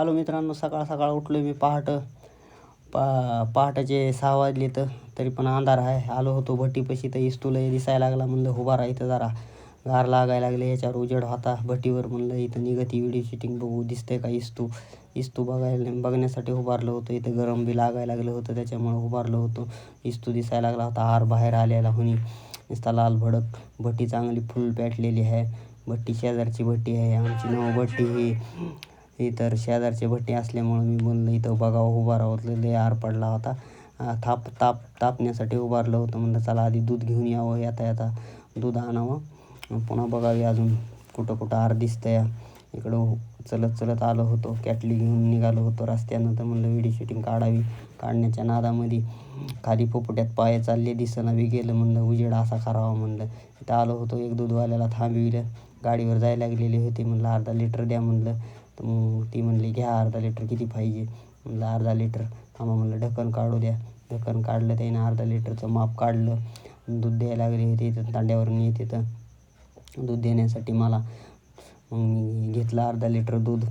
Hello मित्रांनो सकाळ सकाळ उठलो मी पहाट. पा पहाटाचे सहा वाजले तर तरी पण अंधार आहे. आलो होतो भट्टीपाशी तर इस्तूला दिसायला लागला. म्हणलं उभा राहा इथं जरा. गार लागायला लागले याच्यावर उजेड होता. भट्टीवर म्हणलं इथं निघती व्हिडिओ शूटिंग बघू. दिसतंय का इस्तू? इस्तू बघायला बघण्यासाठी उभारलं होतं. इथं गरम बी लागायला लागलं होतं त्याच्यामुळं उभारलं होतं. इस्तू दिसायला लागला होता हार बाहेर आलेला होणी नुसता लाल भडक. भट्टी चांगली फुल पेटलेली आहे. भट्टी शेजारची भट्टी आहे. आमची नऊ भट्टी ही इतर तर शेजारची भट्टी असल्यामुळं मी म्हणलं इथं बघावं उभा राहतलं लय आर पडला होता. थाप ताप तापण्यासाठी उभारलं होतं. म्हणलं चला आधी दूध घेऊन यावं येता येता दूध आणावं. पुन्हा बघावी अजून कुठं कुठं आर दिसतंय. इकडं चलत चलत आलो होतो. कॅटली घेऊन निघालो होतो रस्त्यानं. तर म्हणलं व्हिडिओ शूटिंग काढावी. काढण्याच्या नादामध्ये खाली पोपट्यात पाय चालले दिसना बी गेलं. म्हणलं उजेड असा करावा. म्हणलं इथं आलो होतो एक दूधवाल्याला थांबविलं. गाडीवर जायला लागलेली होती. म्हणलं अर्धा लिटर द्या. म्हणलं तर मग ती म्हणली घ्या अर्धा लिटर किती पाहिजे? म्हणलं अर्धा लिटर. थांबा म्हणलं ढक्कन काढू द्या. ढक्कन काढलं त्याने अर्धा लिटरचं माप काढलं. दूध द्यायला लागले होते इथं तांड्यावरून येत तिथं. दूध देण्यासाठी मला मग मी घेतलं अर्धा लिटर दूध.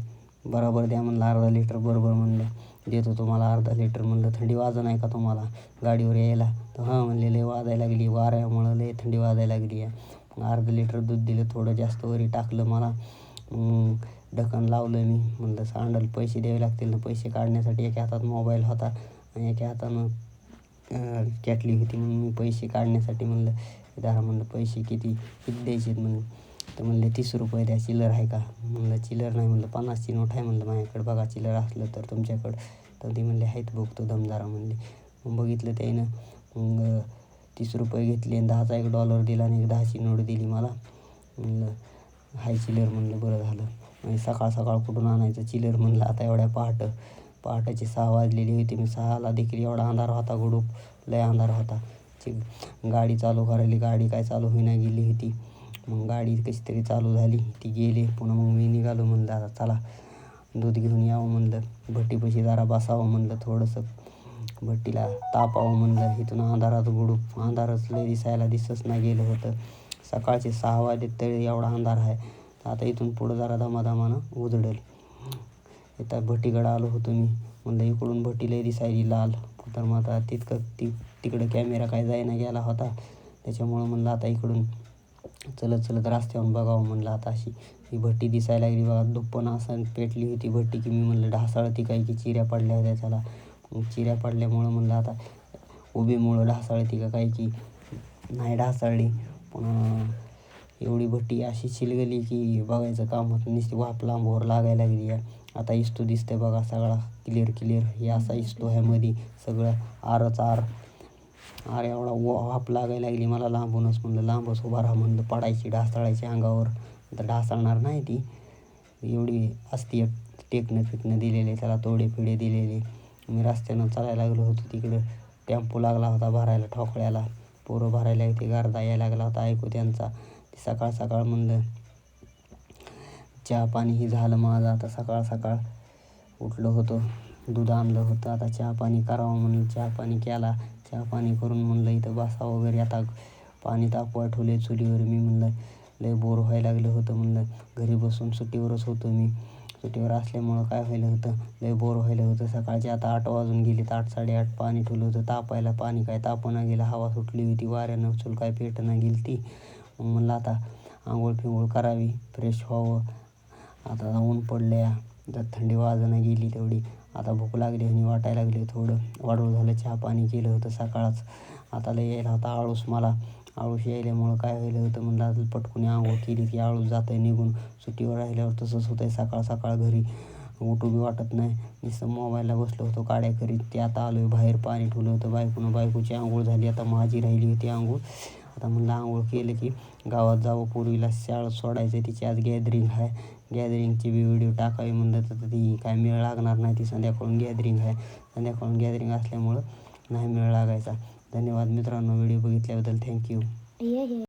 बरोबर द्या म्हणलं अर्धा लिटर बरोबर म्हणलं. देतो तुम्हाला अर्धा लिटर म्हणलं. थंडी वाजत नाही का तुम्हाला गाडीवर यायला? तर हां म्हणले लय वाजायला लागली वाऱ्यामुळं लय थंडी वाजायला लागली आहे. अर्धा लिटर दूध दिलं थोडं जास्त वरी टाकलं मला. मग ढक्कन लावलं मी. म्हणलं सांडल पैसे द्यावे लागतील ना पैसे काढण्यासाठी एका हातात मोबाईल होता आणि एका हातानं कॅटली होती. म्हणून मी पैसे काढण्यासाठी म्हणलं दारा म्हणलं पैसे किती किती द्यायचे म्हणून तर म्हणले तीस रुपये द्या चिल्लर आहे का? म्हणलं चिल्लर नाही. म्हणलं पन्नासची नोट आहे. म्हणलं माझ्याकडे बघा चिल्लर असलं तर तुमच्याकडं. तर ती म्हणले आहेत बघतो दमदारा म्हणले. मग बघितलं त्यानं मग तीस रुपये घेतले आणि दहाचा एक डॉलर दिला आणि एक दहाची नोट दिली मला. म्हणलं हाय चिल्लर म्हणलं बरं झालं. आणि सकाळ सकाळ कुठून आणायचं? चिल्लर म्हणलं आता एवढ्या पहाट पहाटेची सहा वाजलेली होती. मी सहाला देखील एवढा अंधार होता गुडूप. लय अंधार होता. ची गाडी चालू करायली. गाडी काय चालू होईना गेली होती. मग गाडी कशी तरी चालू झाली. ती गेली. पुन्हा मग मी निघालो. म्हणलं आता चला दूध घेऊन यावं म्हणलं. भट्टीपाशी जरा बसावं म्हणलं थोडंसं. भट्टीला तापावं म्हणलं. इथून अंधारात गुडूप. अंधारच लय दिसायला दिसच नाही गेलं होतं. सकाळचे सहा वाजे तरी एवढा अंधार आहे. तर आता इथून पुढं जरा धमाधमानं उजडेल. इथं भट्टीकडं आलो होतो मी. म्हणलं इकडून भट्टी लई दिसायली लाल. तर मग आता तितकं ती तिकडं कॅमेरा काय जायना गेला होता. त्याच्यामुळं म्हणलं आता इकडून चलत चलत रस्त्यावरून बघावं म्हणलं आता अशी. ही भट्टी दिसायला लागली बघा. दुप्पन असं पेटली होती भट्टी की मी म्हणलं ढासाळती काय की चिऱ्या पडल्या होत्या त्याला. चिऱ्या पडल्यामुळं म्हणलं आता उभीमुळं ढासाळती का काय की नाही ढासाळली. पण एवढी भट्टी अशी चिलगली की बघायचं काम होतं नुसती वाफ लांबवर लागायला लागली आहे आता इस्तू दिसतंय बघा सगळा. क्लिअर क्लिअर हे असा इस्तो ह्यामध्ये सगळं आरच आर. आर एवढा वाफ लागायला लागली. मला लांबूनच म्हणलं लांबच उभा राहा म्हणलं. पडायची ढासळायची अंगावर. तर ढासळणार नाही ती. एवढी असती टेकणं फिकणं दिलेले त्याला तोडे पिढे दिलेले. मी रस्त्यानं चालायला लागलो होतो तिकडं. टेम्पो लागला होता भरायला ठोकळ्याला. पोरं भरायला येते गर्दा यायला लागला होता. ऐकू त्यांचा. सकाळ सकाळ म्हणलं. चहा पाणीही झालं माझं आता सकाळ सकाळ उठलो होतो. दूध आणलं होतं आता चहा पाणी करावं म्हणलं. चहा पाणी केला चहा पाणी करून म्हणलं इथं बसा वगैरे. आता पाणी तापवा ठेवले चुलीवर. मी म्हणलं लय बोर व्हायला लागलं होतं म्हणलं. घरी बसून सुट्टीवरच होतो मी. सुट्टीवर असल्यामुळं काय व्हायलं होतं? लय बोर व्हायलं होतं. सकाळचे आता आठ वाजून गेली. तर आठ साडेआठ पाणी ठेवलं होतं. तापायला पाणी काय तापना गेलं. हवा सुटली होती. वाऱ्यानं चूल काय पेटना गेली ती म्हणलं आता आंघोळ फिंगोळ करावी फ्रेश व्हावं. आता ऊन पडल्या जर थंडी वाजणं गेली तेवढी. आता भूक लागली आणि वाटायला लागली थोडं. वाढवून झालं चहा पाणी केलं होतं सकाळच. आता लय यायला होता आळूस मला. आळूस यायल्यामुळं काय व्हायलं होतं म्हणलं आता पटकून आंघोळ केली की आळूस जातं आहे निघून. सुट्टीवर राहिल्यावर तसंच होतं आहे सकाळ सकाळ घरी. उठू बी वाटत नाही. नुसतं मोबाईलला बसलो होतो काड्या करीत. ते आता आलो आहे बाहेर पाणी ठेवलं होतं बायकोनं. बायकोची आंघोळ झाली आता माझी राहिली होती आंघोळ. आता म्हणलं आंघोळ केलं की गावात जावं पूर्वीला शाळ सोडायचं तिची आज गॅदरिंग आहे. गॅदरिंगची बी व्हिडिओ टाकावी म्हणलं तर ती काय मेळ लागणार नाही ती संध्याकाळून गॅदरिंग आहे. संध्याकाळून गॅदरिंग असल्यामुळं नाही मेळ लागायचा. धन्यवाद मित्रांनो व्हिडिओ बघितल्याबद्दल थँक्यू